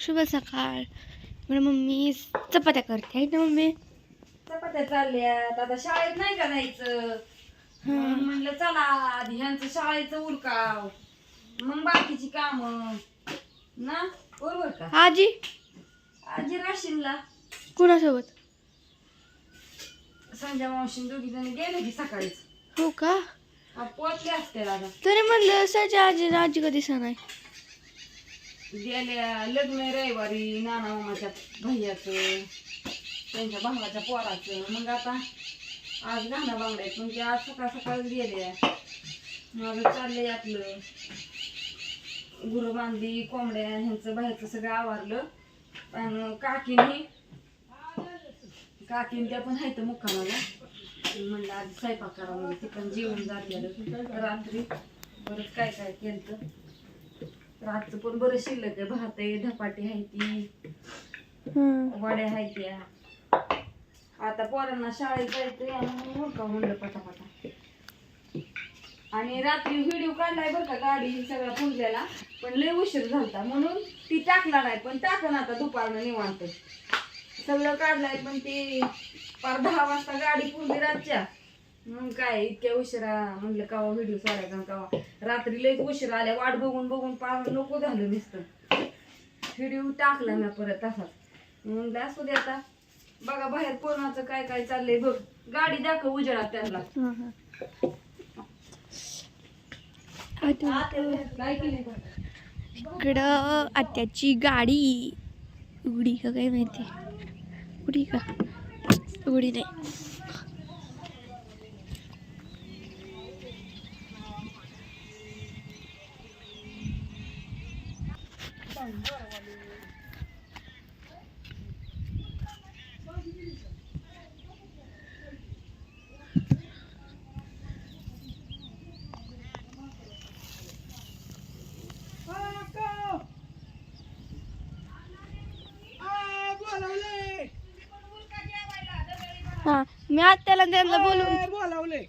शुभ सकाळ. म्हणजे मम्मी चपात्या करते आहे ना मम्मी? चपात्या चालल्यात आता शाळेत नाही का जायचं म्हणून म्हणलं चला आधी ह्यांचं शाळेचं उरकाव. मग बाकीची काम. ना? बरोबर का? आजी? आजी राशीनला. कुणासोबत? संजय मावशी दोघी जण गेले की सकाळीच. हो का? आ, पोचले असते दादा. तरी म्हणलं सच्या आजी आजी कधी सण आहे गेल्या लग्न आहे रविवारी नाना मामाच्या भैयाचं त्यांच्या भावाच्या पोराचं. मग आता आज गाणं बांगडायचं मग ते आज सकाळ सकाळ गेल्या. मग चाललंय आपलं. गुरु बांधली कोंबड्या ह्यांचं बाहेरचं सगळं आवारलं. आणि काकीने काकीने त्या पण आहेत मुक्कामाला. म्हणलं आज स्वयंपाक करावा ते पण जेवण झालेलं रात्री परत काय काय केलं रातचं पण बरं शिल्लक आहे. भात आहे धपाटे आहे ती हं. वड्या आहेत त्या. आता पोरांना शाळेत जायचंय आणि का म्हणलं पटापटा. आणि रात्री व्हिडिओ काढलाय बरं का गाडी सगळा पुंजल्याला पण लय उशीर झालता. म्हणून ती टाकला नाही पण टाकन आता दुपारनं निवांत. सगळं काढलाय पण ते पार दहा वाजता गाडी पुरली रातच्या. मग काय इतक्या उशिरा म्हणलं कवा व्हिडिओ सोडायचा आणि कवा. रात्री लयच उशिरा आल्या वाट बघून बघून पाच नको झालं नुसतं. व्हिडिओ टाकला ना परत तसाच म्हणलं असू दे आता. बघा बाहेर कोणाचं काय काय चाललंय बघ. गाडी दाखव उजेडात त्यांना. काय बघ इकडं आत्याची गाडी. उघडी का काय माहिती? उघडी का? उघडी नाही. हा मी आत्याला त्यांना बोलून बोलावले.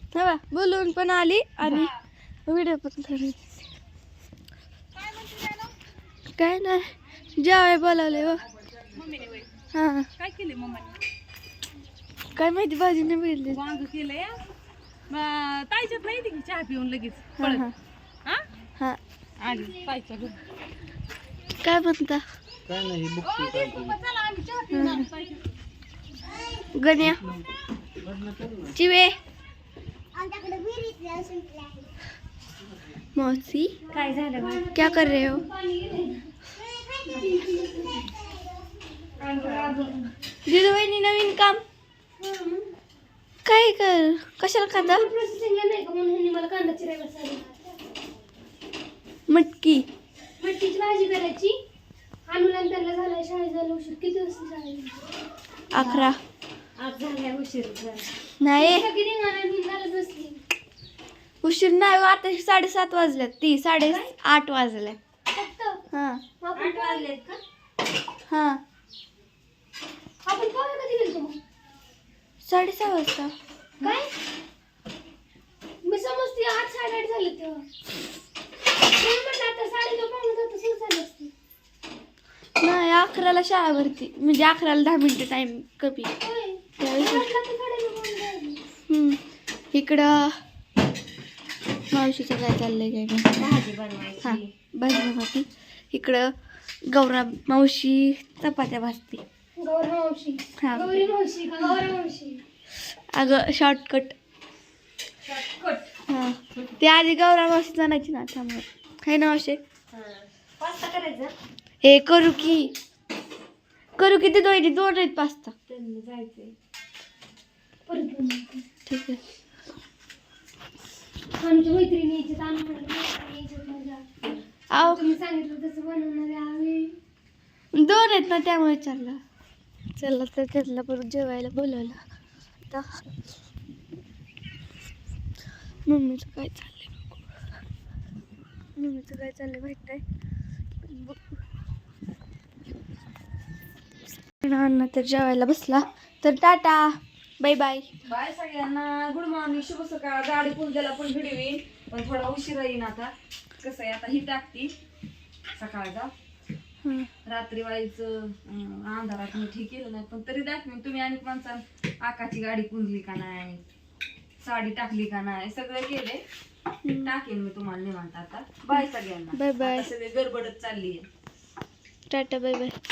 बोलून पण आली आणि व्हिडिओ पण काय नाही. जेवाय बोलावले हो. हा. काय केले मम्माने? काय माहिती भाजी नाही बघितली वांग केलंय ताईच्यात नाही ती चहा पिऊन लगेच? हा हा. हा? हा. आली ताईच्या घरी. काय म्हणता? काय नाही बुक गण्या. चिवे. मौसी. काय झालं क्या कर रहे हो? दिदू वहिनी नवीन काम. काय कर? कशाला कांदा मला कांदा चिरायला मटकी. मटकीची भाजी करायची. अनुला त्यांना झालाय शाळेत झालं उशीर. किती वाजता शाळेत? अकरा. आज झाल्या उशीर. नाही. सगळी उशीर नाही हो, आता साडेसात वाजल्यात. ती साडे आठ वाजल्या फक्त हा. आपण वाजलेत का? हा. आपण पोहे कधी गेलतो मग साडेसहा वाजता. काय? मी समजते आठ साडेआठ झाले तेव्हा. मी म्हटलं आता साडे नऊ पावणे दहा तर सुरू झाले असते? नाही अकराला शाळा भरती म्हणजे अकराला दहा मिनिटं टाइम कमी. होय. त्यावेळेस मी म्हटलं तर साडे नऊ पावणे दहा झाले. हम्म. इकडं मावशीचं काय चाललंय काय नाही भाजी हा बनवायची भाजी बनवती इकडं गौरा मावशी चपात्या भाजते. हा. अगं शॉर्टकट हा. ते आधी गौरा मावशी जाण्याची ना त्यामुळे. आहे ना मावशी? हे. करू की. करू की ते दोन दोन आहेत पास्ता. ठीक आहे. आमच्या मैत्रिणी तुम्ही सांगितलं तसं बनवणार आहे आम्ही. दोन आहेत ना त्यामुळे चाललं चला तर त्यातला परत जेवायला बोलवलं. आता मम्मीचं काय चाललंय बघू. मम्मीचं काय चाललंय माहीत नाही. पण बघू. अण्णा तर जेवायला बसला. तर टाटा. Bye bye. बाय सगळ्यांना. Good morning. शुभ सकाळ. गाडी पुंजाला पण व्हिडिओ येईल पण थोडा उशिरा येईन आता. कसं आहे आता ही टाकती. सकाळचा. रात्री व्हायचं अं, अंधारात मी ठीक केलं नाही पण तरी दाखवीन तुम्ही आणि माणसा आकाची गाडी पुंजली का नाही साडी टाकली का नाही सगळं केले. टाकेन मी तुम्हाला निवांत आता. बाय सगळ्यांना. Bye bye. आता सगळे गडबडच चालली आहे टाटा बाय बाय.